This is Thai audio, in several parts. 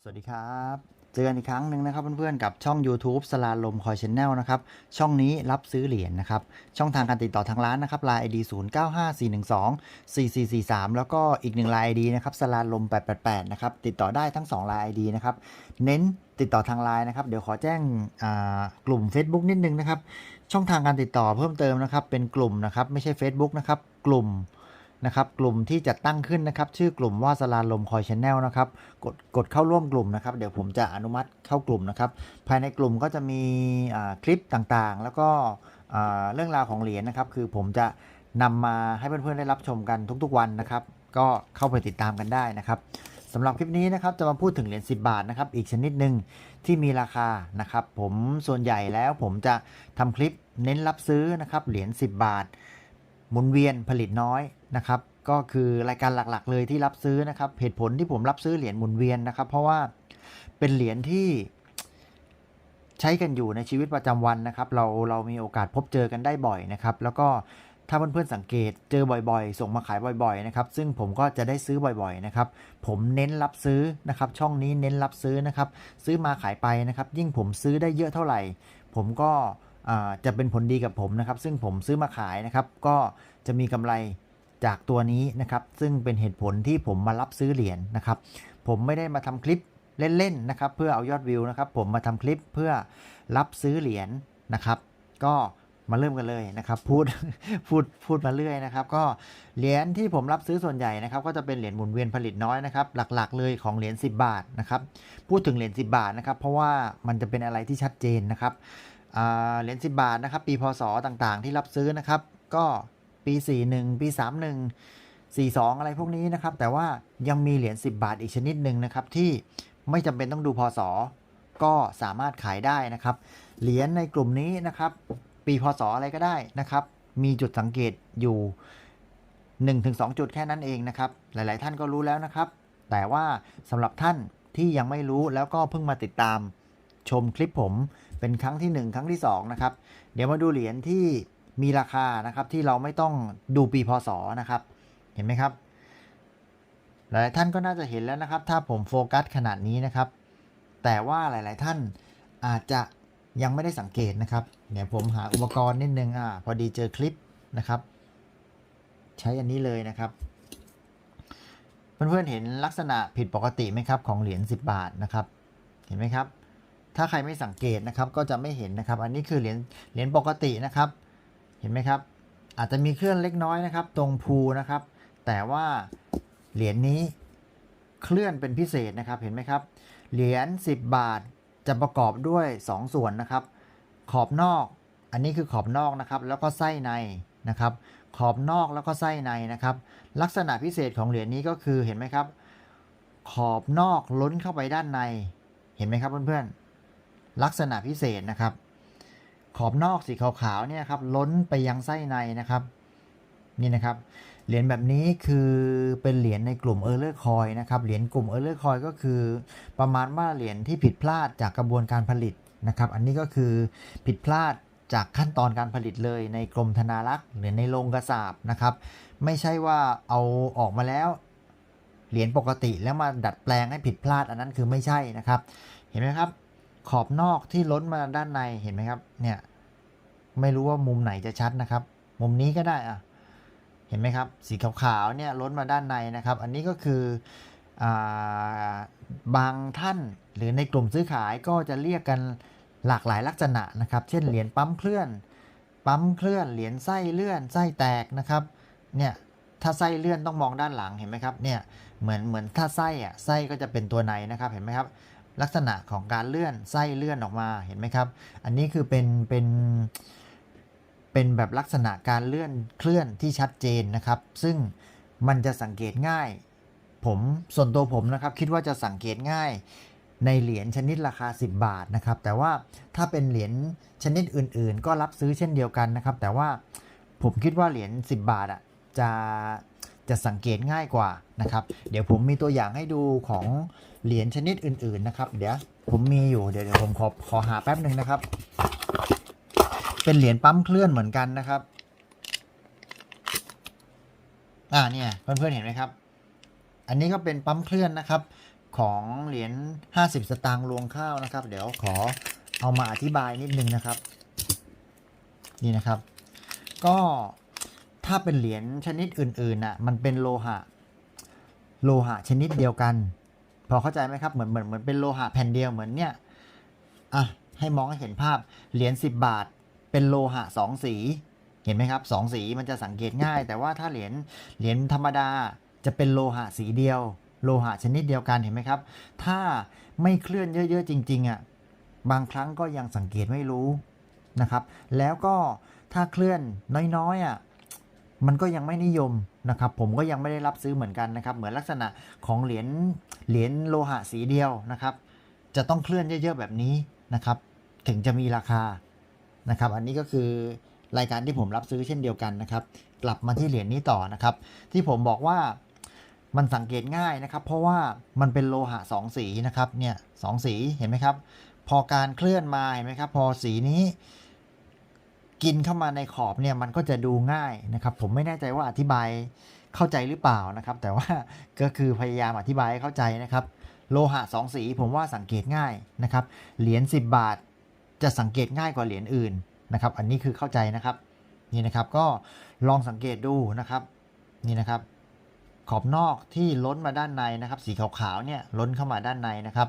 สวัสดีครับ เจอกันอีกครั้งหนึ่งนะครับเพื่อนๆกับช่อง YouTube สลาลมคอยชแนลนะครับ ช่องนี้รับซื้อเหรียญนะครับ ช่องทางการติดต่อทางร้านนะครับ Line ID 0 9 5 4 1 2 4 4 4 3แล้วก็อีกหนึ่ง Line ID นะครับสลาลม888นะครับ ติดต่อได้ทั้ง2 Line ID นะครับ เน้นติดต่อทางไลน์นะครับ เดี๋ยวขอแจ้งกลุ่ม Facebook นิดนึงนะครับ ช่องทางการติดต่อเพิ่มเติมนะครับ เป็นกลุ่มนะครับ ไม่ใช่ Facebook นะครับ กลุ่ม นะครับกลุ่มที่จัดตั้งขึ้นนะครับ ชื่อกลุ่มว่าสลาลมคอยชแนลนะครับกดกดเข้าร่วมกลุ่มนะครับ เดี๋ยวผมจะอนุมัติเข้ากลุ่มนะครับ ภายในกลุ่มก็จะมีคลิปต่างๆ แล้วก็เรื่องราวของเหรียญนะครับ คือผมจะนำมาให้เพื่อนๆได้รับชมกันทุกๆวันนะครับ ก็เข้าไปติดตามกันได้นะครับสำหรับคลิปนี้นะครับจะมาพูดถึงเหรียญ10 บาทนะครับ อีกชนิดหนึ่งที่มีราคานะครับ ผมส่วนใหญ่แล้วผมจะทำคลิปเน้นรับซื้อนะครับเหรียญ10 บาท หมุนเวียนผลิตน้อยนะครับ ก็คือรายการหลักๆ เลยที่รับซื้อนะครับเหตุผลที่ผมรับซื้อเหรียญหมุนเวียนนะครับ เพราะว่าเป็นเหรียญที่ใช้กันอยู่ในชีวิตประจำวันนะครับ เราเรามีโอกาสพบเจอกันได้บ่อยนะครับ แล้วก็ถ้าเพื่อนๆสังเกตเจอบ่อยๆ ส่งมาขายบ่อยๆนะครับ ซึ่งผมก็จะได้ซื้อบ่อยๆนะครับ ผมเน้นรับซื้อนะครับ ช่องนี้เน้นรับซื้อนะครับ ซื้อมาขายไปนะครับ ยิ่งผมซื้อได้เยอะเท่าไหร่ ผมก็ จะเป็นผลดีกับผมนะครับ ซึ่งผมซื้อมาขายนะครับ ก็จะมีกำไรจากตัวนี้นะครับ ซึ่งเป็นเหตุผลที่ผมมารับซื้อเหรียญนะครับ ผมไม่ได้มาทำคลิปเล่นๆนะครับ เพื่อเอายอดวิวนะครับ ผมมาทำคลิปเพื่อรับซื้อเหรียญนะครับ ก็มาเริ่มกันเลยนะครับ พูดพูดพูดมาเรื่อยนะครับ ก็เหรียญที่ผมรับซื้อส่วนใหญ่นะครับ ก็จะเป็นเหรียญหมุนเวียนผลิตน้อยนะครับ หลักๆ เลยของเหรียญ10 บาทนะครับ พูดถึงเหรียญ10 บาทนะครับ เพราะว่ามันจะเป็นอะไรที่ชัดเจนนะครับ เหรียญ10บาทนะครับ ปีพศต่างๆ ที่รับซื้อนะครับ ก็ปี 41 ปี 31 42 อะไรพวกนี้นะครับ แต่ว่ายังมีเหรียญ10 บาทอีกชนิดหนึ่งนะครับ ที่ไม่จำเป็นต้องดูพศ ก็สามารถขายได้นะครับ เหรียญในกลุ่มนี้นะครับ ปีพศอะไรก็ได้นะครับ มีจุดสังเกตอยู่ 1-2 จุดแค่นั้นเองนะครับ หลาย ๆ ท่านก็รู้แล้วนะครับ แต่ว่าสำหรับท่านที่ยังไม่รู้แล้วก็เพิ่งมาติดตามชมคลิปผม เป็นครั้งที่ 1 ครั้งที่2นะครับเดี๋ยวมาดูเหรียญที่มีราคานะครับที่เราไม่ต้องดูปีพศนะครับ เห็นไหมครับ หลายท่านก็น่าจะเห็นแล้วนะครับ ถ้าผมโฟกัสขนาดนี้นะครับ แต่ว่าหลาย ๆ ท่านอาจจะยังไม่ได้สังเกตนะครับเดี๋ยวผมหาอุปกรณ์นิดนึงอ่าพอดีเจอคลิปนะครับ ใช้อันนี้เลยนะครับ เพื่อนๆเห็นลักษณะผิดปกติไหมครับ ของเหรียญ10 บาทนะครับ เห็นไหมครับ ถ้าใครไม่สังเกตนะครับก็จะไม่เห็นนะครับ อันนี้คือเหรียญเหรียญปกตินะครับ เห็นไหมครับ อาจจะมีเคลื่อนเล็กน้อยนะครับ ตรงภูนะครับ แต่ว่าเหรียญนี้เคลื่อนเป็นพิเศษนะครับเห็นไหมครับ เหรียญ10 บาทจะประกอบด้วย 2 ส่วนนะครับ ขอบนอก อันนี้คือขอบนอกนะครับ แล้วก็ไส้ในนะครับ ขอบนอกแล้วก็ไส้ในนะครับ ลักษณะพิเศษของเหรียญนี้ก็คือเห็นไหมครับ ขอบนอกล้นเข้าไปด้านใน เห็นไหมครับเพื่อนๆ ลักษณะพิเศษนะครับ ขอบนอกสีขาวๆเนี่ยครับล้นไปยังไส้ในนะครับ นี่นะครับเหรียญแบบนี้คือเป็นเหรียญในกลุ่มเออร์เลอร์คอยนะครับเหรียญกลุ่มเออร์เลอร์คอยก็คือ ประมาณว่าเหรียญที่ผิดพลาดจากกระบวนการผลิตนะครับ อันนี้ก็คือผิดพลาดจากขั้นตอนการผลิตเลยในกรมธนารักษ์หรือในโรงกระสาบนะครับ ไม่ใช่ว่าเอาออกมาแล้วเหรียญปกติแล้วมาดัดแปลงให้ผิดพลาดอันนั้นคือไม่ใช่นะครับ เห็นไหมครับ ขอบนอกที่ล้นมาด้านในเห็นไหมครับ เนี่ย ไม่รู้ว่ามุมไหนจะชัดนะครับ มุมนี้ก็ได้อะเห็นไหมครับ สีขาวๆเนี่ยล้นมาด้านในนะครับ อันนี้ก็คืออบางท่านหรือในกลุ่มซื้อขายก็จะเรียกกันหลากหลายลักษณะนะครับ เช่นเหรียญปั๊มเคลื่อน ปั๊มเคลื่อน เหรียญไส้เลื่อน ไส้แตกนะครับ เนี่ย ถ้าไส้เลื่อนต้องมองด้านหลังเห็นไหมครับ เนี่ย เหมือนเหมือนถ้าไส้อะไส้ก็จะเป็นตัวในนะครับ เห็นไหมครับ ลักษณะของการเลื่อนไส้เลื่อนออกมาเห็นไหมครับ อันนี้คือเป็นเป็นเป็นแบบลักษณะการเลื่อนเคลื่อนที่ชัดเจนนะครับ ซึ่งมันจะสังเกตง่าย ผมส่วนตัวผมนะครับ คิดว่าจะสังเกตง่ายในเหรียญชนิดราคา 10 บาทนะครับ แต่ว่าถ้าเป็นเหรียญชนิดอื่น ๆ ก็รับซื้อเช่นเดียวกันนะครับ แต่ว่าผมคิดว่าเหรียญ10 บาทอะจะ จะสังเกตง่ายกว่านะครับ เดี๋ยวผมมีตัวอย่างให้ดูของเหรียญชนิดอื่นๆนะครับ เดี๋ยวผมมีอยู่เดี๋ยวเดี๋ยวผมขอขอหาแป๊บหนึ่งนะครับ เป็นเหรียญปั๊มเคลื่อนเหมือนกันนะครับอ่าเนี่ยเพื่อนๆเห็นไหมครับ อันนี้ก็เป็นปั๊มเคลื่อนนะครับของเหรียญ50 สตางค์รวงข้าวนะครับ เดี๋ยวขอเอามาอธิบายนิดนึงนะครับ นี่นะครับ ก็ ถ้าเป็นเหรียญชนิดอื่นๆน่ะมันเป็นโลหะ โลหะชนิดเดียวกัน พอเข้าใจไหมครับเหมือนเหมือนเหมือนเป็นโลหะแผ่นเดียวเหมือนเนี่ยอะให้มองให้เห็นภาพเหรียญ10 บาท เป็นโลหะสองสี เห็นไหมครับสองสีมันจะสังเกตง่าย แต่ว่าถ้าเหรียญเหรียญธรรมดาจะเป็นโลหะสีเดียว โลหะชนิดเดียวกันเห็นไหมครับ ถ้าไม่เคลื่อนเยอะๆจริงๆอะบางครั้งก็ยังสังเกตไม่รู้นะครับ แล้วก็ถ้าเคลื่อนน้อยๆอะ มันก็ยังไม่นิยมนะครับ ผมก็ยังไม่ได้รับซื้อเหมือนกันนะครับ เหมือนลักษณะของเหรียญเหรียญโลหะสีเดียวนะครับ จะต้องเคลื่อนเยอะๆแบบนี้นะครับ ถึงจะมีราคานะครับ อันนี้ก็คือรายการที่ผมรับซื้อเช่นเดียวกันนะครับ กลับมาที่เหรียญนี้ต่อนะครับ ที่ผมบอกว่ามันสังเกตง่ายนะครับ เพราะว่ามันเป็นโลหะสองสีนะครับเนี่ยสองสีเห็นไหมครับ พอการเคลื่อนมาเห็นไหมครับ พอสีนี้ กินเข้ามาในขอบเนี่ยมันก็จะดูง่ายนะครับ ผมไม่แน่ใจว่าอธิบายเข้าใจหรือเปล่านะครับ แต่ว่าก็คือพยายามอธิบายให้เข้าใจนะครับ โลหะสองสีผมว่าสังเกตง่ายนะครับ เหรียญ10 บาท จะสังเกตง่ายกว่าเหรียญอื่นนะครับ อันนี้คือเข้าใจนะครับนี่นะครับก็ลองสังเกตดูนะครับนี่นะครับ ขอบนอกที่ล้นมาด้านในนะครับ สีขาวๆเนี่ยล้นเข้ามาด้านในนะครับ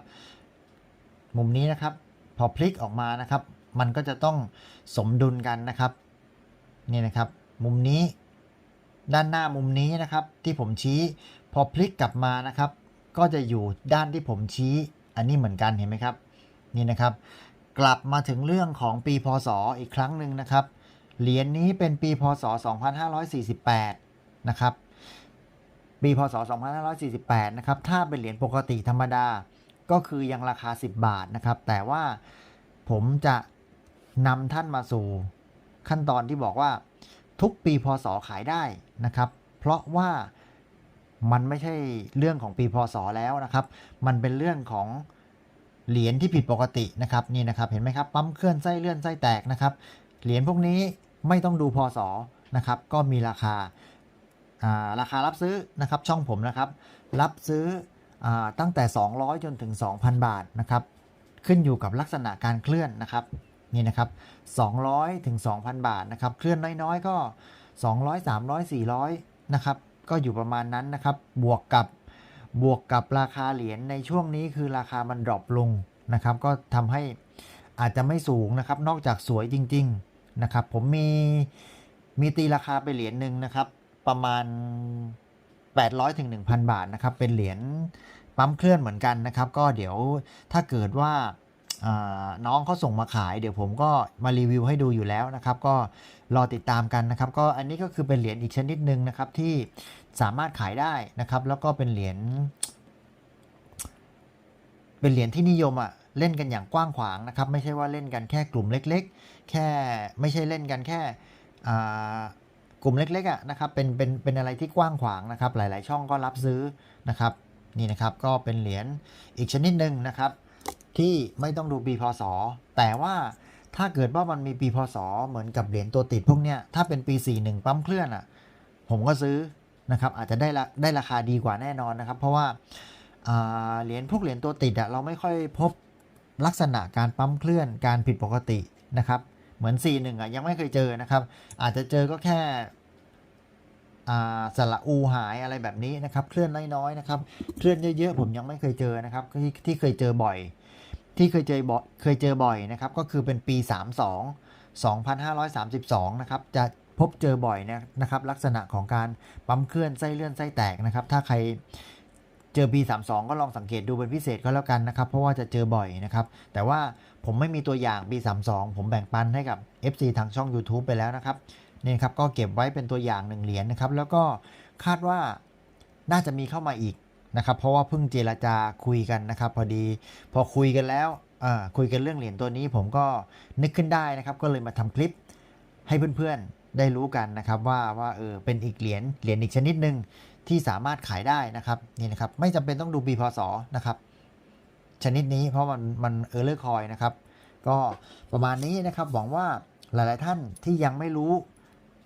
มุมนี้นะครับ พอพลิกออกมานะครับ มันก็จะต้องสมดุลกันนะครับนี่นะครับ มุมนี้ด้านหน้ามุมนี้นะครับ ที่ผมชี้พอพลิกกลับมานะครับ ก็จะอยู่ด้านที่ผมชี้ อันนี้เหมือนกันเห็นไหมครับ นี่นะครับ กลับมาถึงเรื่องของปีพศอีกครั้งหนึ่งนะครับเหรียญนี้เป็นปีพศ 2548 นะครับ ปีพศ 2548 นะครับ ถ้าเป็นเหรียญปกติธรรมดา ก็คือยังราคา 10 บาทนะครับ แต่ว่าผมจะ นำท่านมาสู่ ขั้นตอนที่บอกว่า ทุกปีพศขายได้นะครับ เพราะว่ามันไม่ใช่เรื่องของปีพศแล้วนะครับ มันเป็นเรื่องของเหรียญที่ผิดปกตินะครับนี่นะครับเห็นไหมครับปั๊มเคลื่อนไส้เลื่อนไส้แตกนะครับ เหรียญพวกนี้ไม่ต้องดูพศนะครับ ก็มีราคาาราคารับซื้อนะครับช่องผมนะครับ รับซื้ออตั้งแต่ 200 จนถึง 2,000 บาทนะครับ ขึ้นอยู่กับลักษณะการเคลื่อนนะครับ นี่นะครับ200ถึง2,000 บาทนะครับ เคลื่อนน้อยๆ ก็ 200 300 400 นะครับ ก็อยู่ประมาณนั้นนะครับ บวกกับบวกกับราคาเหรียญในช่วงนี้คือราคามันดรอปลงนะครับ ก็ทำให้อาจจะไม่สูงนะครับ นอกจากสวยจริง ๆนะครับ ผมมีมีตีราคาไปเหรียญหนึ่งนะครับ ประมาณ 800ถึง1,000 บาทนะครับ เป็นเหรียญปั๊มเคลื่อนเหมือนกันนะครับ ก็เดี๋ยวถ้าเกิดว่าอ่า น้องเขาส่งมาขาย เดี๋ยวผมก็มารีวิวให้ดูอยู่แล้วนะครับ ก็รอติดตามกันนะครับ ก็อันนี้ก็คือเป็นเหรียญอีกชนิดหนึ่งนะครับที่สามารถขายได้นะครับ แล้วก็เป็นเหรียญเป็นเหรียญที่นิยมอะเล่นกันอย่างกว้างขวางนะครับ ไม่ใช่ว่าเล่นกันแค่กลุ่มเล็ก ๆ แค่ไม่ใช่เล่นกันแค่กลุ่มเล็กๆอะนะครับเป็นเป็นเป็นอะไรที่กว้างขวางนะครับ หลาย ๆ ช่องก็รับซื้อนะครับนี่นะครับก็เป็นเหรียญอีกชนิดหนึ่งนะครับ ที่ไม่ต้องดูปีพศ แต่ว่าถ้าเกิดว่ามันมีปีพศ เหมือนกับเหรียญตัวติดพวกเนี้ยถ้าเป็นปี 41 ปั๊มเคลื่อนอะ ผมก็ซื้อนะครับ อาจจะได้ลได้ราคาดีกว่าแน่นอนนะครับ เพราะว่าเหรียญพวกเหรียญตัวติดอะเราไม่ค่อยพบลักษณะการปั๊มเคลื่อนการผิดปกตินะครับ เหมือน 41 อะยังไม่เคยเจอนะครับ อาจจะเจอก็แค่สระอูหายอะไรแบบนี้นะครับ เคลื่อนน้อยๆนะครับ เคลื่อนเยอะๆผมยังไม่เคยเจอนะครับที่ที่เคยเจอบ่อย ที่เคยเจอบ่อยเคยเจอบ่อยนะครับ ก็คือเป็นปี 32 2532 นะครับ จะพบเจอบ่อยนะนะครับ ลักษณะของการปั๊มเคลื่อนไส้เลื่อนไส้แตกนะครับ ถ้าใครเจอปี 32 ก็ลองสังเกตดูเป็นพิเศษก็แล้วกันนะครับ เพราะว่าจะเจอบ่อยนะครับ แต่ว่าผมไม่มีตัวอย่างปี 32 ผมแบ่งปันให้กับ FC ทางช่อง YouTube ไปแล้วนะครับนี่ครับก็เก็บไว้เป็นตัวอย่างหนึ่งเหรียญนะครับ แล้วก็คาดว่าน่าจะมีเข้ามาอีก นะครับเพราะว่าเพิ่งเจรจาคุยกันนะครับ พอดีพอคุยกันแล้วคุยกันเรื่องเหรียญตัวนี้ผมก็นึกขึ้นได้นะครับ ก็เลยมาทำคลิปให้เพื่อนๆได้รู้กันนะครับว่าว่าเออเป็นอีกเหรียญเหรียญอีกชนิดหนึ่งที่สามารถขายได้นะครับนี่นะครับไม่จำเป็นต้องดูปีพศนะครับชนิดนี้เพราะมันมันเออร์เลอร์คอยนะครับ ก็ประมาณนี้นะครับหวังว่าหลายๆท่านที่ยังไม่รู้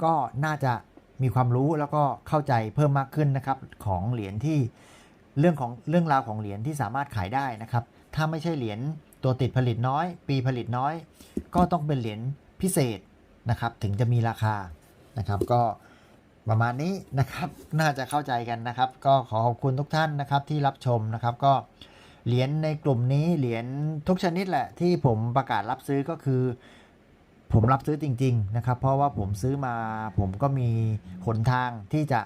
ก็น่าจะมีความรู้แล้วก็เข้าใจเพิ่มมากขึ้นนะครับของเหรียญที่ เรื่องของเรื่องราวของเหรียญที่สามารถขายได้นะครับ ถ้าไม่ใช่เหรียญตัวติดผลิตน้อย ปีผลิตน้อย ก็ต้องเป็นเหรียญพิเศษนะครับ ถึงจะมีราคานะครับ ก็ประมาณนี้นะครับ น่าจะเข้าใจกันนะครับ ก็ขอขอบคุณทุกท่านนะครับที่รับชมนะครับ ก็เหรียญในกลุ่มนี้เหรียญทุกชนิดแหละที่ผมประกาศรับซื้อก็คือ ผมรับซื้อจริง ๆ นะครับ เพราะว่าผมซื้อมาผมก็มีหนทางที่จะ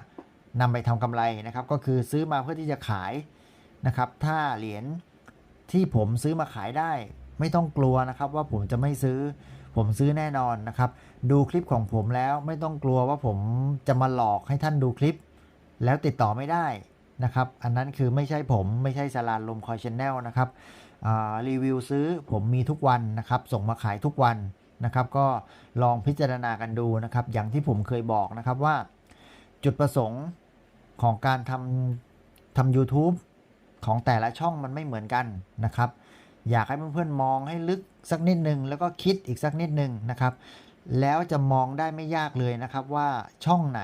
นำไปทำกำไรนะครับ ก็คือซื้อมาเพื่อที่จะขายนะครับ ถ้าเหรียญที่ผมซื้อมาขายได้ ไม่ต้องกลัวนะครับ ว่าผมจะไม่ซื้อ ผมซื้อแน่นอนนะครับ ดูคลิปของผมแล้วไม่ต้องกลัวว่าผมจะมาหลอกให้ท่านดูคลิป แล้วติดต่อไม่ได้นะครับ อันนั้นคือไม่ใช่ผมไม่ใช่สลานลมคอยชแนลนะครับรีวิวซื้อผมมีทุกวันนะครับ ส่งมาขายทุกวันนะครับ ก็ลองพิจารณากันดูนะครับ อย่างที่ผมเคยบอกนะครับว่า จุดประสงค์ ของการทำทำ YouTube ของแต่ละช่องมันไม่เหมือนกันนะครับ อยากให้เพื่อนๆมองให้ลึกสักนิดนึง แล้วก็คิดอีกสักนิดนึงนะครับ แล้วจะมองได้ไม่ยากเลยนะครับว่าช่องไหน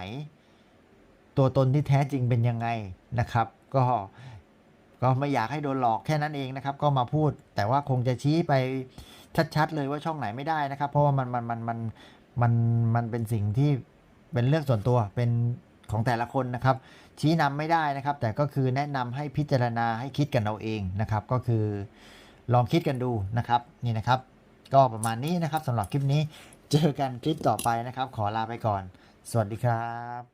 ตัวตนที่แท้จริงเป็นยังไงนะครับ ก็ก็ไม่อยากให้โดนหลอกแค่นั้นเองนะครับ ก็มาพูด แต่ว่าคงจะชี้ไปชัดๆเลยว่าช่องไหนไม่ได้นะครับ เพราะว่ามันมันมันมันมันมันเป็นสิ่งที่เป็นเรื่องส่วนตัวเป็น ของแต่ละคนนะครับ ชี้นำไม่ได้นะครับ แต่ก็คือแนะนำให้พิจารณาให้คิดกันเอาเองนะครับ ก็คือลองคิดกันดูนะครับนี่นะครับ ก็ประมาณนี้นะครับสำหรับคลิปนี้เจอกันคลิปต่อไปนะครับ ขอลาไปก่อน สวัสดีครับ